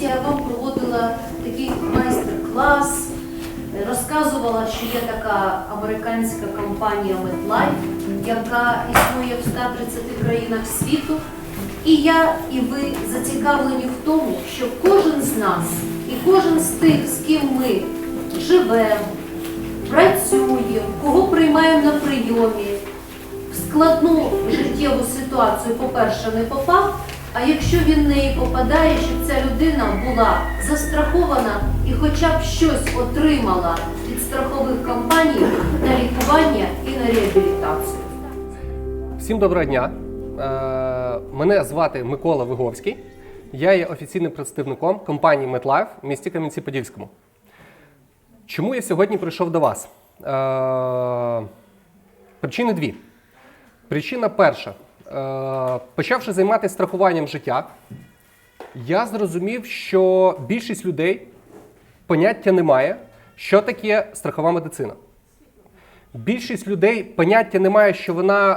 комісія вам проводила такий майстер-клас, розказувала, що є така американська компанія MetLife, яка існує в 130 країнах світу. І я, і ви зацікавлені в тому, щоб кожен з нас і кожен з тих, з ким ми живемо, працюємо, кого приймаємо на прийомі, в складну життєву ситуацію, по-перше, не попав. А якщо він в неї попадає, щоб ця людина була застрахована і хоча б щось отримала від страхових компаній на лікування і на реабілітацію. Всім доброго дня. Е, Мене звати Микола Виговський. Я є офіційним представником компанії MetLife в місті Кам'янці-Подільському. Чому я сьогодні прийшов до вас? Е, Причини дві. Причина перша. Е, Почавши займатися страхуванням життя, я зрозумів, що більшість людей поняття не має, що таке страхова медицина. Більшість людей поняття не має, що вона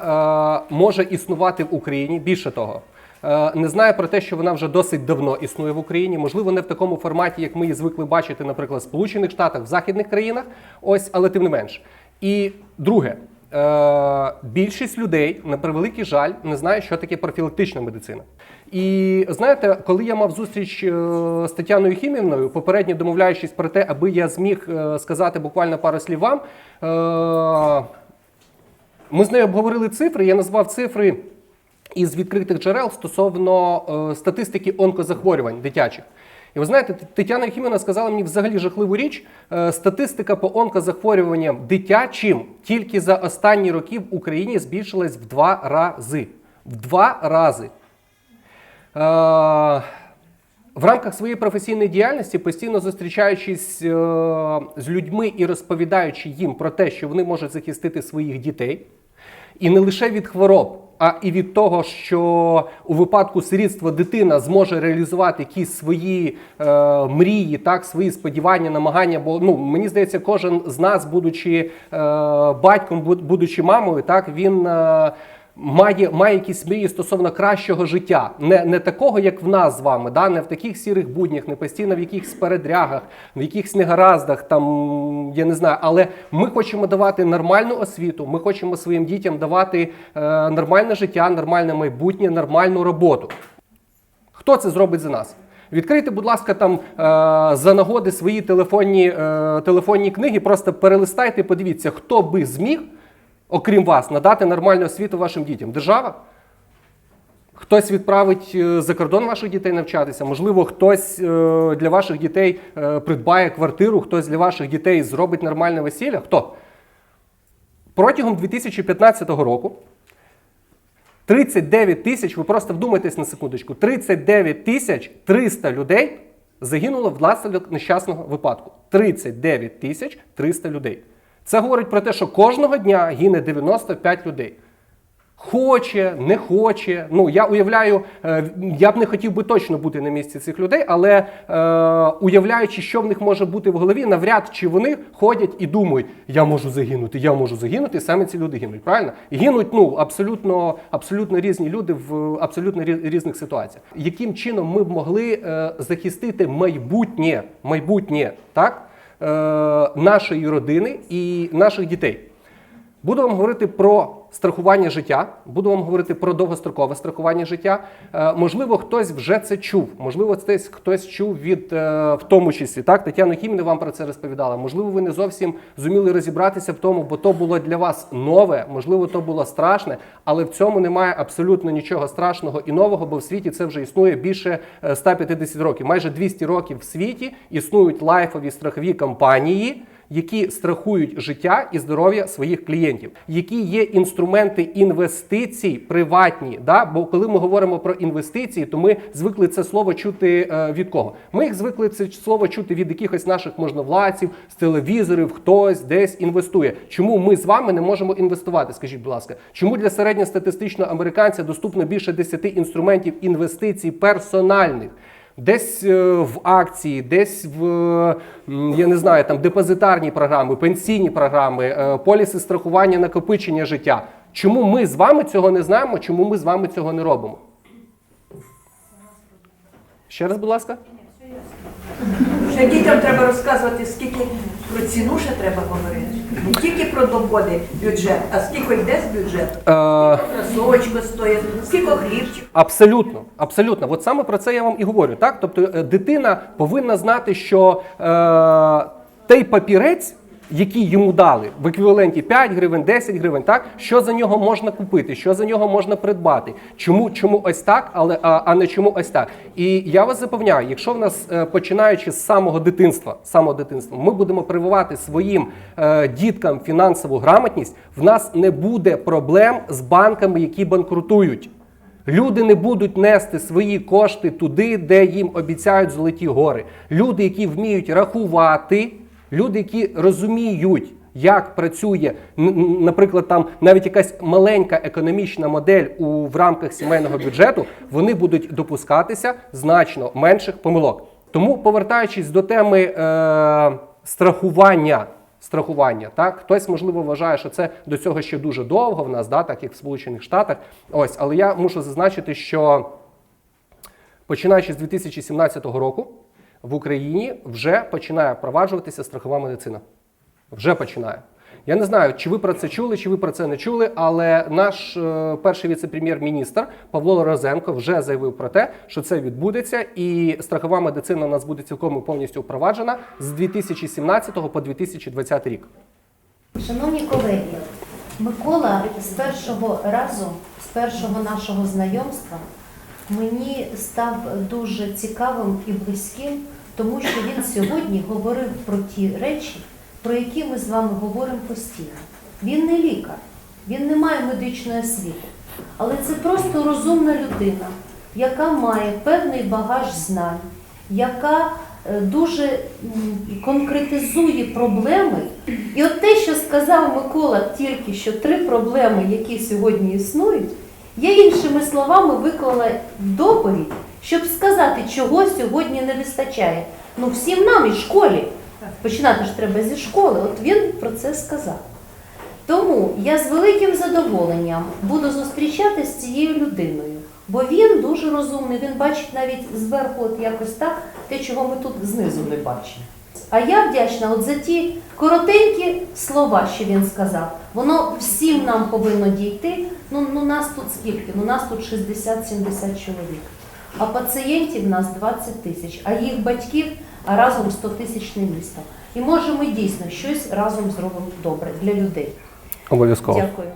е, може існувати в Україні. Більше того, е, не знає про те, що вона вже досить давно існує в Україні. Можливо, не в такому форматі, як ми її звикли бачити, наприклад, в Сполучених Штатах, в західних країнах. Ось, але тим не менш. І друге, е, більшість людей, на превеликий жаль, не знає, що таке профілактична медицина. І знаєте, коли я мав зустріч е, з Тетяною Хімівною, попередньо домовляючись про те, аби я зміг е, сказати буквально пару слів вам. е, ми з нею обговорили цифри. Я назвав цифри із відкритих джерел стосовно е, статистики онкозахворювань дитячих. І ви знаєте, Тетяна Єхімівна сказала мені взагалі жахливу річ. Е, статистика по онкозахворюванням дитячим тільки за останні роки в Україні збільшилась в два рази. В два рази. Е, в рамках своєї професійної діяльності, постійно зустрічаючись е, з людьми і розповідаючи їм про те, що вони можуть захистити своїх дітей, і не лише від хвороб, а і від того, що у випадку сирітства дитина зможе реалізувати якісь свої е, мрії, так, свої сподівання, намагання. Бо ну мені здається, кожен з нас, будучи е, батьком, будучи мамою, так він. Е, Має, має якісь мрії стосовно кращого життя, не, не такого, як в нас з вами, да? не в таких сірих буднях, не постійно в якихось передрягах, в якихось негараздах, там я не знаю. Але ми хочемо давати нормальну освіту, ми хочемо своїм дітям давати е, нормальне життя, нормальне майбутнє, нормальну роботу. Хто це зробить за нас? Відкрийте, будь ласка, там е, за нагоди свої телефонні, е, телефонні книги, просто перелистайте, подивіться, хто би зміг, окрім вас, надати нормальну освіту вашим дітям. Держава? Хтось відправить е, за кордон ваших дітей навчатися, можливо, хтось е, для ваших дітей е, придбає квартиру, хтось для ваших дітей зробить нормальне весілля. Хто? Протягом 2015 року 39 тисяч, ви просто вдумайтесь на секундочку, 39 тисяч 300 людей загинуло внаслідок нещасного випадку. 39 тисяч 300 людей. Це говорить про те, що кожного дня гине 95 людей. Хоче, не хоче. Ну я уявляю, е, я б не хотів би точно бути на місці цих людей, але е, уявляючи, що в них може бути в голові, навряд чи вони ходять і думають, я можу загинути, я можу загинути, і саме ці люди гинуть. Правильно? Гинуть ну абсолютно, абсолютно різні люди в абсолютно різних ситуаціях. Яким чином ми б могли е, захистити майбутнє, майбутнє так, нашої родини і наших дітей? Буду вам говорити про страхування життя, буду вам говорити про довгострокове страхування життя. Е, можливо, хтось вже це чув. Можливо, хтось хтось чув від е, в тому числі. Так, Тетяна Хіміна вам про це розповідала. Можливо, ви не зовсім зуміли розібратися в тому, бо то було для вас нове, можливо, то було страшне, але в цьому немає абсолютно нічого страшного і нового, бо в світі це вже існує більше е, 150 років. Майже 200 років в світі існують лайфові страхові компанії які страхують життя і здоров'я своїх клієнтів, які є інструменти інвестицій приватні. Да? Бо коли ми говоримо про інвестиції, то ми звикли це слово чути е, від кого? Ми їх звикли це слово чути від якихось наших можновладців, з телевізорів, хтось десь інвестує. Чому ми з вами не можемо інвестувати? Скажіть, будь ласка, чому для середньостатистичного американця доступно більше 10 інструментів інвестицій персональних? Десь е, в акції, десь в я не знаю, там депозитарні програми, пенсійні програми, е, поліси страхування накопичення життя. Чому ми з вами цього не знаємо? Чому ми з вами цього не робимо? Ще раз, будь ласка. Ще дітям треба розказувати, скільки про ціну ще треба говорити. Не тільки про доходи бюджет, а скільки йде з бюджету. Е, Красовочка стоїть, скільки хлібчик. Абсолютно, абсолютно. От саме про це я вам і говорю. Так, тобто е, дитина повинна знати, що е, той папірець, який йому дали в еквіваленті 5 гривень, 10 гривень, так що за нього можна купити, що за нього можна придбати. Чому, чому ось так, але а, а не чому ось так. І я вас запевняю, якщо в нас е, починаючи з самого дитинства, самого дитинства, ми будемо прививати своїм е, діткам фінансову грамотність, в нас не буде проблем з банками, які банкрутують. Люди не будуть нести свої кошти туди, де їм обіцяють золоті гори. Люди, які вміють рахувати, люди, які розуміють, як працює, наприклад, там навіть якась маленька економічна модель у в рамках сімейного бюджету, вони будуть допускатися значно менших помилок. Тому, повертаючись до теми е, страхування. Страхування, так хтось можливо вважає, що це до цього ще дуже довго в нас, да, так як в Сполучених Штатах. Ось, але я мушу зазначити, що починаючи з 2017 року в Україні вже починає впроваджуватися страхова медицина. Вже починає. Я не знаю, чи ви про це чули, чи ви про це не чули, але наш е, перший віце-прем'єр-міністр Павло Розенко вже заявив про те, що це відбудеться, і страхова медицина у нас буде цілком і повністю впроваджена з 2017 по 2020 рік. Шановні колеги, Микола з першого разу, з першого нашого знайомства, мені став дуже цікавим і близьким, тому що він сьогодні говорив про ті речі, про які ми з вами говоримо постійно. Він не лікар, він не має медичної освіти, але це просто розумна людина, яка має певний багаж знань, яка е, дуже конкретизує проблеми. І от те, що сказав Микола тільки що три проблеми, які сьогодні існують, я іншими словами виклала доповідь, щоб сказати, чого сьогодні не вистачає. Ну всім нам і школі. Починати ж треба зі школи. От він про це сказав. Тому я з великим задоволенням буду зустрічатися з цією людиною, бо він дуже розумний, він бачить навіть зверху, от якось так, те, чого ми тут знизу не бачимо. А я вдячна от за ті коротенькі слова, що він сказав. Воно всім нам повинно дійти. Ну, ну нас тут скільки? Ну нас тут 60-70 чоловік. А пацієнтів нас 20 тисяч, а їх батьків разом 100 тисячне місто. І може ми дійсно щось разом зробимо добре для людей. Обов'язково. Дякую.